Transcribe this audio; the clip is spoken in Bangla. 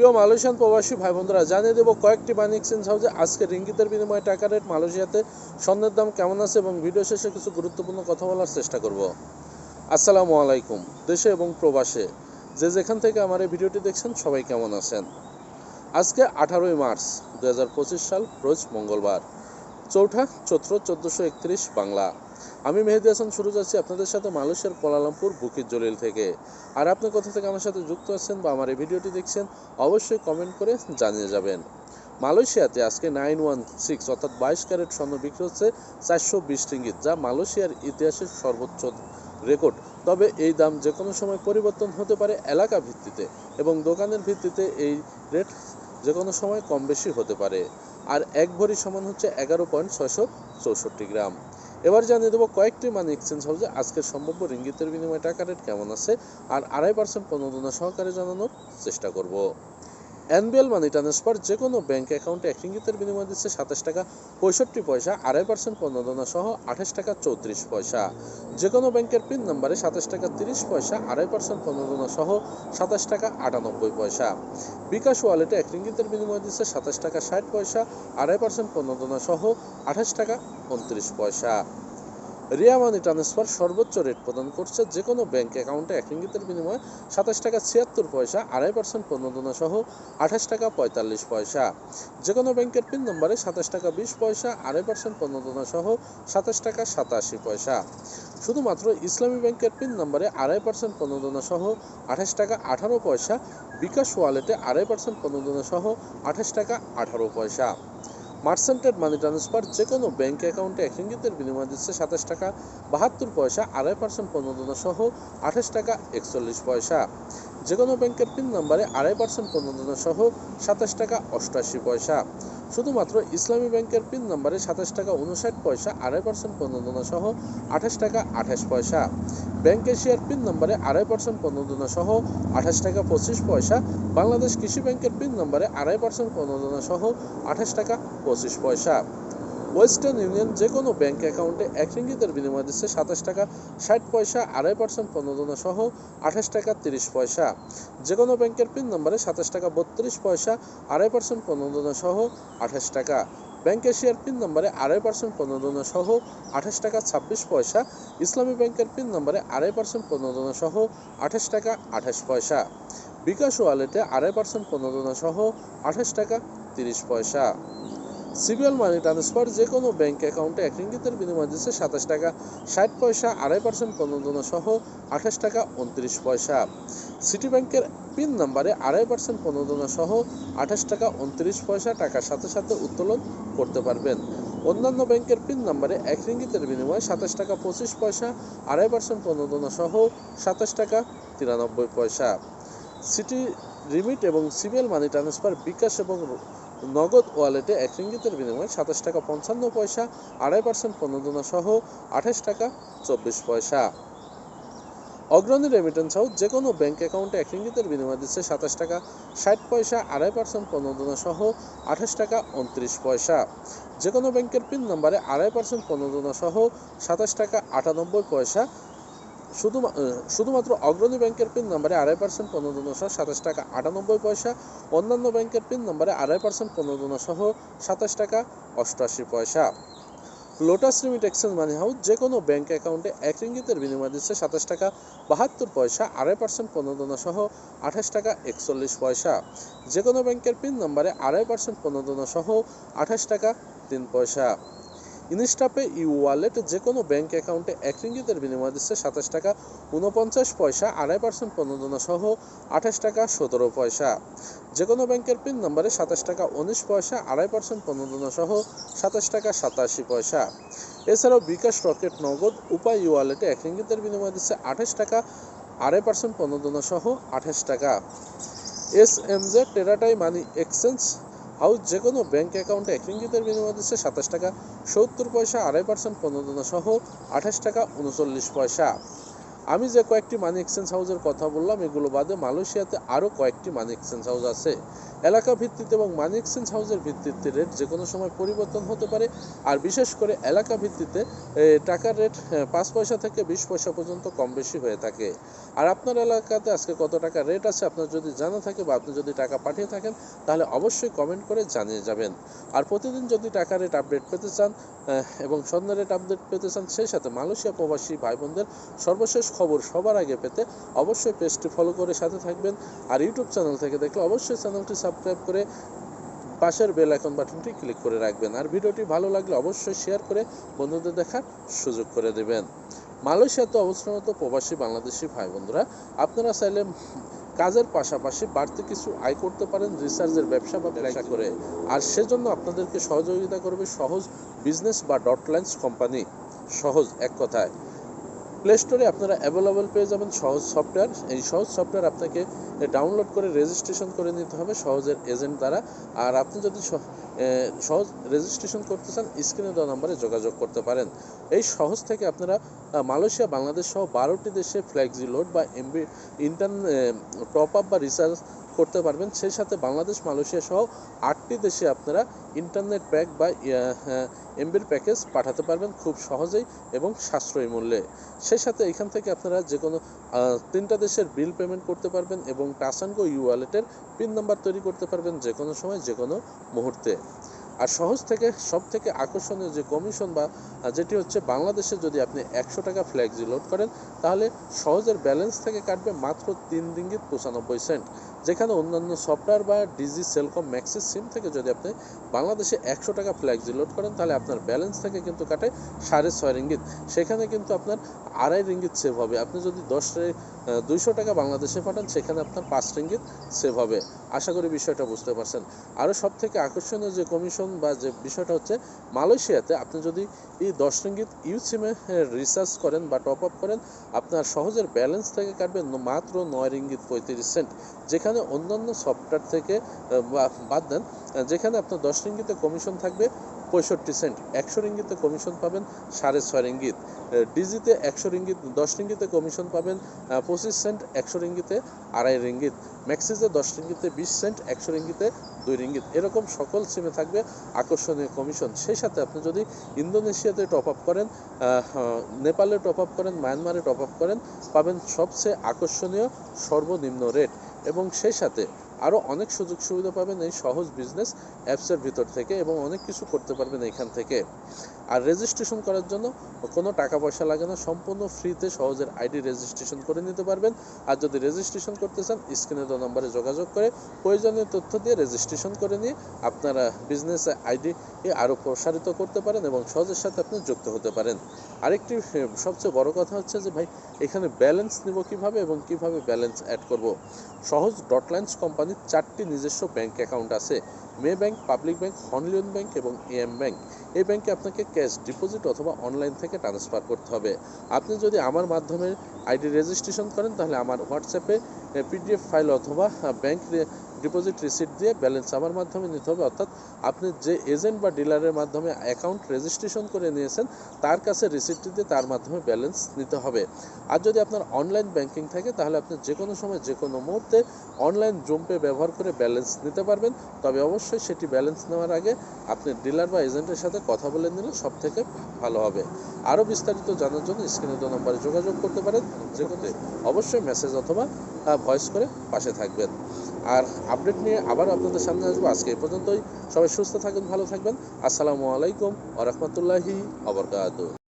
প্রিয় মালয়েশিয়ান প্রবাসী ভাই বন্ধুরা জানিয়ে দেবো কয়েকটি মানি এক্সচেঞ্জ হাউসে আজকে রিঙ্গিতের বিনিময়ে টাকা রেট মালয়েশিয়াতে স্বর্ণের দাম কেমন আছে এবং ভিডিও শেষে কিছু গুরুত্বপূর্ণ কথা বলার চেষ্টা করব। আসসালামু আলাইকুম, দেশে এবং প্রবাসে। যে যেখান থেকে আমার এই ভিডিওটি দেখছেন, সবাই কেমন আছেন? আজকে আঠারোই মার্চ দু হাজার পঁচিশ সাল, রোজ মঙ্গলবার। চৌঠা চৈত্র চোদ্দোশো একত্রিশ, বাংলা। আমি মেহেদি হাসান শুরু যাচ্ছি আপনাদের সাথে মালয়েশিয়ার কোলালামপুর বুকির জলিল থেকে। আর আপনি কোথা থেকে আমার সাথে যুক্ত আছেন বা আমার এই ভিডিওটি দেখছেন, অবশ্যই কমেন্ট করে জানিয়ে যাবেন। মালয়েশিয়াতে আজকে নাইন ওয়ান সিক্স অর্থাৎ বাইশ ক্যারেট স্বর্ণ বিক্রি হচ্ছে চারশো বিশ রিঙ্গিত, যা মালয়েশিয়ার ইতিহাসের সর্বোচ্চ রেকর্ড। তবে এই দাম যে কোনো সময় পরিবর্তন হতে পারে এলাকা ভিত্তিতে এবং দোকানের ভিত্তিতে এই রেট যে কোনো সময় কম বেশি হতে পারে। আর এক ভরি সমান হচ্ছে এগারো পয়েন্ট ছয়শো চৌষট্টি গ্রাম। এবার জানিয়ে দেবো কয়েকটি মানি এক্সচেঞ্জ হাউসে আজকের সম্ভাব্য রিঙ্গিতের বিনিময়ে টাকা রেট কেমন আছে, আর আড়াই পার্সেন্ট প্রণোদনা সহকারে জানানোর চেষ্টা করব। এনবিএল মানি ট্রান্সফার যে কোনো ব্যাঙ্ক অ্যাকাউন্টে এক রিঙ্গিতের বিনিময় দিচ্ছে সাতাশ টাকা পঁয়ষট্টি পয়সা আড়াই পার্সেন্ট প্রণোদনা সহ আঠাশ টাকা চৌত্রিশ পয়সা। যে কোনো ব্যাংকের পিন নাম্বারে সাতাশ টাকা তিরিশ পয়সা আড়াই পার্সেন্ট প্রণোদনা সহ সাতাশ টাকা আটানব্বই পয়সা। বিকাশ ওয়ালেটে এক রিঙ্গিতের বিনিময় দিচ্ছে সাতাশ টাকা ষাট পয়সা আড়াই পার্সেন্ট প্রণোদনা সহ আঠাশ টাকা উনত্রিশ পয়সা। রিয়া মানি ট্রান্সফার সর্বোচ্চ রেট প্রদান করছে যে কোনো ব্যাংক অ্যাকাউন্টে এক রিঙ্গিতের বিনিময়ে সাতাশ টাকা ছিয়াত্তর পয়সা, আড়াই পার্সেন্ট প্রণোদনা সহ আঠাশ টাকা পঁয়তাল্লিশ পয়সা। যে কোনো ব্যাংকের পিন নম্বরে সাতাশ টাকা বিশ পয়সা, আড়াই পার্সেন্ট প্রণোদনা সহ সাতাশ টাকা সাতাশি পয়সা। শুধুমাত্র ইসলামী ব্যাংকের পিন নম্বরে আড়াই পার্সেন্ট প্রণোদনা সহ আঠাশ টাকা আঠারো পয়সা, বিকাশ ওয়ালেটে আড়াই পার্সেন্ট প্রণোদনা সহ আঠাশ টাকা আঠারো পয়সা। মার্সেন্টেড মানি ট্রান্সফার যে কোনো ব্যাঙ্ক অ্যাকাউন্টে এক বিনিময় দিচ্ছে সাতাশ টাকা, বাহাত্তর পয়সা, আড়াই পার্সেন্ট প্রণোদনা সহ আঠাশ টাকা একচল্লিশ পয়সা। যে কোনো ব্যাংকের পিন নাম্বারে আড়াই পার্সেন্ট প্রণোদনা সহ সাতাশ টাকা অষ্টআশি পয়সা। শুধুমাত্র ইসলামী ব্যাংকের পিন নাম্বারে সাতাশ টাকা উনষাট পয়সা, আড়াই পার্সেন্ট প্রণোদনা সহ আঠাশ টাকা আঠাশ পয়সা। ব্যাংক এশিয়ার পিন নাম্বারে আড়াই পার্সেন্ট প্রণোদনা সহ আঠাশ টাকা পঁচিশ পয়সা, বাংলাদেশ কৃষি ব্যাংকের পিন নাম্বারে আড়াই পার্সেন্ট প্রণোদনা সহ আঠাশ টাকা পঁচিশ পয়সা। ওয়েস্টার্ন ইউনিয়ন যে কোনো ব্যাংক অ্যাকাউন্টে এক রিঙ্গিতের বিনিময় দিচ্ছে সাতাশ টাকা, ষাট পয়সা, আড়াই পার্সেন্ট প্রণোদনা সহ আঠাশ টাকা, তিরিশ পয়সা। যে কোনো ব্যাংকের পিন নম্বরে সাতাশ টাকা, বত্রিশ পয়সা, আড়াই পার্সেন্ট প্রণোদনা সহ আঠাশ টাকা। ব্যাংক এশিয়ার পিন নম্বরে আড়াই পার্সেন্ট প্রণোদনা সহ আঠাশ টাকা, ছাব্বিশ পয়সা। ইসলামী ব্যাংকের পিন নম্বরে আড়াই পার্সেন্ট প্রণোদনা সহ আঠাশ টাকা, আঠাশ পয়সা। বিকাশ ওয়ালেটে আড়াই পার্সেন্ট প্রণোদনা সহ আঠাশ টাকা, তিরিশ পয়সা। সিবিএল মানি ট্রান্সফার যে কোনো ব্যাংক অ্যাকাউন্টে এক রিঙ্গিতের বিনিময় দিচ্ছে সাতাশ টাকা, ষাট পয়সা, আড়াই পার্সেন্ট প্রণোদনা সহ আঠাশ টাকা উনত্রিশ পয়সা। সিটি ব্যাংকের পিন নাম্বারে আড়াই পার্সেন্ট প্রণোদনা সহ আঠাশ টাকা উনত্রিশ পয়সা টাকার সাথে সাথে উত্তোলন করতে পারবেন। অন্যান্য ব্যাংকের পিন নাম্বারে এক রিঙ্গিতের বিনিময়ে সাতাশ টাকা পঁচিশ পয়সা, আড়াই পার্সেন্ট প্রণোদনা সহ সাতাশ টাকা তিরানব্বই পয়সা। সিটি রিমিট এবং সিবিএল মানি ট্রান্সফার বিকাশ এবং নগদ ওয়ালেটে এক রিঙ্গিতের বিনিময়ে সাতাশ টাকা পঞ্চান্ন পয়সা, আড়াই পার্সেন্ট প্রণোদনা সহ আঠাশ টাকা চব্বিশ পয়সা। অগ্রণী রেমিটেন্স হাউস যে কোনো ব্যাংক অ্যাকাউন্টে এক রিঙ্গিতের বিনিময় দিচ্ছে সাতাশ টাকা, ষাট পয়সা, আড়াই পার্সেন্ট প্রণোদনা সহ আঠাশ টাকা উনত্রিশ পয়সা। যে কোনো ব্যাংকের পিন নম্বরে আড়াই পার্সেন্ট প্রণোদনা সহ সাতাশ টাকা আটানব্বই পয়সা শুধু শুধুমাত্র অগ্রণী ব্যাংকের পিন নম্বরে আড়াই পার্সেন্ট প্রণোদনা সহ সাতাশ টাকা, আটানব্বই পয়সা, অন্যান্য ব্যাংকের পিন নম্বরে আড়াই পার্সেন্ট প্রণোদনা সহ সাতাশ টাকা, অষ্টআশি পয়সা। Lotus limit exchange money house যে কোনো ব্যাংক অ্যাকাউন্টে এক রিঙ্গিতের বিনিময় দিচ্ছে সাতাশ টাকা, বাহাত্তর পয়সা, আড়াই পার্সেন্ট প্রণোদনা সহ আঠাশ টাকা, একচল্লিশ পয়সা। যে কোনো ব্যাংকের পিন নম্বরে আড়াই পার্সেন্ট প্রণোদনা সহ আঠাশ টাকা, তিন পয়সা। ইনস্টাপে ই ওয়ালেট যে কোনো ব্যাংক অ্যাকাউন্টে এক রিঙ্গিতের বিনিময় দিচ্ছে সাতাশ টাকা উনপঞ্চাশ পয়সা, আড়াই পার্সেন্ট প্রণোদনা সহ আঠাশ টাকা সতেরো পয়সা। যে কোনো ব্যাংকের পিন নম্বরে সাতাশ টাকা উনিশ পয়সা, আড়াই পার্সেন্ট প্রণোদনা সহ সাতাশ টাকা সাতাশি পয়সা। এছাড়াও বিকাশ রকেট নগদ উপায় ই ওয়ালেটে এক রিঙ্গিতের বিনিময় দিচ্ছে আঠাশ টাকা, আড়াই পার্সেন্ট প্রণোদনা সহ আঠাশ টাকা। এস এম জে টেরাটাই মানি এক্সচেঞ্জ হাউস যে কোনো ব্যাঙ্ক অ্যাকাউন্টে এক রিঙ্গিতের বিনিময় দিচ্ছে সাতাশ টাকা, সত্তর পয়সা, আড়াই পার্সেন্ট প্রণোদনা সহ আঠাশ টাকা উনচল্লিশ পয়সা। আমি যে কয়েকটি মানি এক্সচেঞ্জ হাউসের কথা বললাম, এগুলো বাদে মালয়েশিয়াতে আরও কয়েকটি মানি এক্সচেঞ্জ হাউস আছে। এলাকা ভিত্তিতে এবং মানি এক্সচেঞ্জ হাউসের ভিত্তিতে রেট যে কোনো সময় পরিবর্তন হতে পারে। আর বিশেষ করে এলাকা ভিত্তিতে টাকার রেট পাঁচ পয়সা থেকে বিশ পয়সা পর্যন্ত কম বেশি হয়ে থাকে। আর আপনার এলাকাতে আজকে কত টাকা রেট আছে, আপনার যদি জানা থাকে বা আপনি যদি টাকা পাঠিয়ে থাকেন, তাহলে অবশ্যই কমেন্ট করে জানিয়ে যাবেন। আর প্রতিদিন যদি টাকা রেট আপডেট পেতে চান এবং স্বর্ণ রেট আপডেট পেতে চান, সেই সাথে মালয়েশিয়া প্রবাসী ভাই বোনদের সর্বশেষ খবর সবার আগে পেতে অবশ্যই পেজটি ফলো করে সাথে থাকবেন। আর ইউটিউব চ্যানেল থেকে দেখলে অবশ্যই চ্যানেলটি সাবস্ক্রাইব করে পাশের বেল আইকন বাটনটি ক্লিক করে রাখবেন। আর ভিডিওটি ভালো লাগলে অবশ্যই শেয়ার করে বন্ধুদের দেখার সুযোগ করে দেবেন। মালয়েশিয়াতে অবস্থানত প্রবাসী বাংলাদেশি ভাই বন্ধুরা, আপনারা চাইলে কাজের পাশাপাশি বাড়তি কিছু আয় করতে পারেন রিসার্চের ব্যবসা বা ব্যবসা করে। আর সেজন্য আপনাদেরকে সহযোগিতা করবে সহজ বিজনেস বা ডট লাইন্স কোম্পানি সহজ এক কথায়। প্লে স্টোরে আপনারা অ্যাভেলেবল পেয়ে যাবেন সহজ সফটওয়্যার এই সহজ সফটওয়্যার আপনাকে ডাউনলোড করে রেজিস্ট্রেশন করে নিতে হবে সহজের এজেন্ট দ্বারা। আর আপনি যদি সহজ রেজিস্ট্রেশন করতে চান স্ক্রিনে দেওয়া নম্বরে যোগাযোগ করতে পারেন। এই সহজ থেকে আপনারা মালয়েশিয়া, বাংলাদেশ সহ বারোটি দেশে ফ্ল্যাক্সি লোড বা এমবি ইন্টার টপ আপ বা রিচার্জ করতে পারবেন। সেই সাথে বাংলাদেশ, মালয়েশিয়া সহ আটটি দেশে আপনারা ইন্টারনেট প্যাক বা এমবির প্যাকেজ পাঠাতে পারবেন খুব সহজেই এবং সাশ্রয়ী মূল্যে। সেই সাথে এখান থেকে আপনারা যে কোনো তিনটা দেশের বিল পেমেন্ট করতে পারবেন এবং টাচ অ্যান্ড গো ইউ ওয়ালেটের পিন নাম্বার তৈরি করতে পারবেন যে কোনো সময় যে কোনো মুহূর্তে। আর সহজ থেকে সব থেকে আকর্ষণীয় যে কমিশন বা যেটি হচ্ছে বাংলাদেশে যদি আপনি একশো টাকা ফ্ল্যাক্সি লোড করেন, তাহলে সহজের ব্যালেন্স থেকে কাটবে মাত্র তিন রিঙ্গিত পঁচানব্বই সেন্ট। যেখানে অন্যান্য সফটওয়্যার বা ডিজি, সেলকম, ম্যাক্সিস সিম থেকে যদি আপনি বাংলাদেশে একশো টাকা ফ্ল্যাক্সি লোড করেন, তাহলে আপনার ব্যালেন্স থেকে কিন্তু কাটে সাড়ে ছয় রিঙ্গিত। সেখানে কিন্তু আপনার আড়াই রিঙ্গিত সেভ হবে। আপনি যদি দশ দুইশো টাকা বাংলাদেশে পাঠান, সেখানে আপনার পাঁচ রিঙ্গিত সেভ হবে। আশা করি বিষয়টা বুঝতে পারছেন। আরও সব থেকে আকর্ষণীয় যে কমিশন বা যে বিষয়টা হচ্ছে, মালয়েশিয়াতে আপনি যদি এই দশ রিঙ্গিত ইউ সিমে রিচার্জ করেন বা টপ আপ করেন, আপনার সহজের ব্যালেন্স থেকে কাটবে মাত্র নয় রিঙ্গিত পঁয়ত্রিশ সেন্ট যেখানে অন্যান্য সফটওয়্যার থেকে বাদ দেন যেখানে আপনার দশ রিঙ্গিতে কমিশন থাকবে, পঁয়ষট্টি সেন্ট একশো রিঙ্গিতে কমিশন পাবেন, সাড়ে ছয় রিঙ্গিত। ডিজিতে একশো রিঙ্গিত, দশ রিঙ্গিতে কমিশন পাবেন পঁচিশ সেন্ট একশো রিঙ্গিতে আড়াই রিঙ্গিত। ম্যাক্সিসে দশ রিঙ্গিতে বিশ সেন্ট একশো রিঙ্গিতে দুই রিঙ্গিত। এরকম সকল সিমে থাকবে আকর্ষণীয় কমিশন সেই সাথে আপনি যদি ইন্দোনেশিয়াতে টপ আপ করেন নেপালে টপ আপ করেন, মায়ানমারে টপ আপ করেন, পাবেন সবচেয়ে আকর্ষণীয় সর্বনিম্ন রেট এবং সেই সাথে আরও অনেক সুযোগ সুবিধা পাবেন এই সহজ বিজনেস অ্যাপসের ভিতর থেকে এবং অনেক কিছু করতে পারবেন এখান থেকে। আর রেজিস্ট্রেশন করার জন্য কোনো টাকা পয়সা লাগে না, সম্পূর্ণ ফ্রিতে সহজের আইডি রেজিস্ট্রেশন করে নিতে পারবেন। আর যদি রেজিস্ট্রেশন করতে চান স্ক্রিনে দেওয়া নম্বরে যোগাযোগ করে প্রয়োজনীয় তথ্য দিয়ে রেজিস্ট্রেশন করে নিয়ে আপনারা বিজনেস আইডি আরও প্রসারিত করতে পারেন এবং সহজের সাথে আপনি যুক্ত হতে পারেন। আরেকটি সবচেয়ে বড় কথা হচ্ছে যে ভাই, এখানে ব্যালেন্স নিব কীভাবে এবং কীভাবে ব্যালেন্স অ্যাড করব? সহজ ডটলাইন্স কোম্পানির চারটি নিজস্ব ব্যাংক অ্যাকাউন্ট আছে। Maybank, public bank Hong Leong bank এবং এম ব্যাংক। এই ব্যাংকে আপনাকে ক্যাশ ডিপোজিট অথবা অনলাইন থেকে ট্রান্সফার করতে হবে। আপনি যদি আমার মাধ্যমে আইডি রেজিস্ট্রেশন করেন, তাহলে আমার হোয়াটসঅ্যাপে পিডিএফ ফাইল অথবা ব্যাংক ডিপোজিট রিসিট দিয়ে ব্যালেন্স আমার মাধ্যমে নিতে হবে। অর্থাৎ আপনি যে এজেন্ট বা ডিলারের মাধ্যমে অ্যাকাউন্ট রেজিস্ট্রেশন করে নিয়েছেন, তার কাছে রিসিপ্টটি দিয়ে তার মাধ্যমে ব্যালেন্স নিতে হবে। আর যদি আপনার অনলাইন ব্যাংকিং থাকে, তাহলে আপনি যে কোনো সময় যে কোনো মুহূর্তে অনলাইন জুমপে ব্যবহার করে ব্যালেন্স নিতে পারবেন। তবে অবশ্যই সেটি ব্যালেন্স নেওয়ার আগে আপনি ডিলার বা এজেন্টের সাথে কথা বলে নিলে সব থেকে ভালো হবে। আরও বিস্তারিত জানার জন্য স্ক্রিনে দেওয়া নম্বরে যোগাযোগ করতে পারেন। যে কোনো অবশ্যই মেসেজ অথবা ভয়েস করে পাশে থাকবেন। আর আপডেট নিয়ে আবার আপনাদের সামনে আসব। আজকে এই পর্যন্তই। সবাই সুস্থ থাকবেন ভালো থাকবেন। আসসালামু আলাইকুম আ রহমতুল্লাহি আবরকাত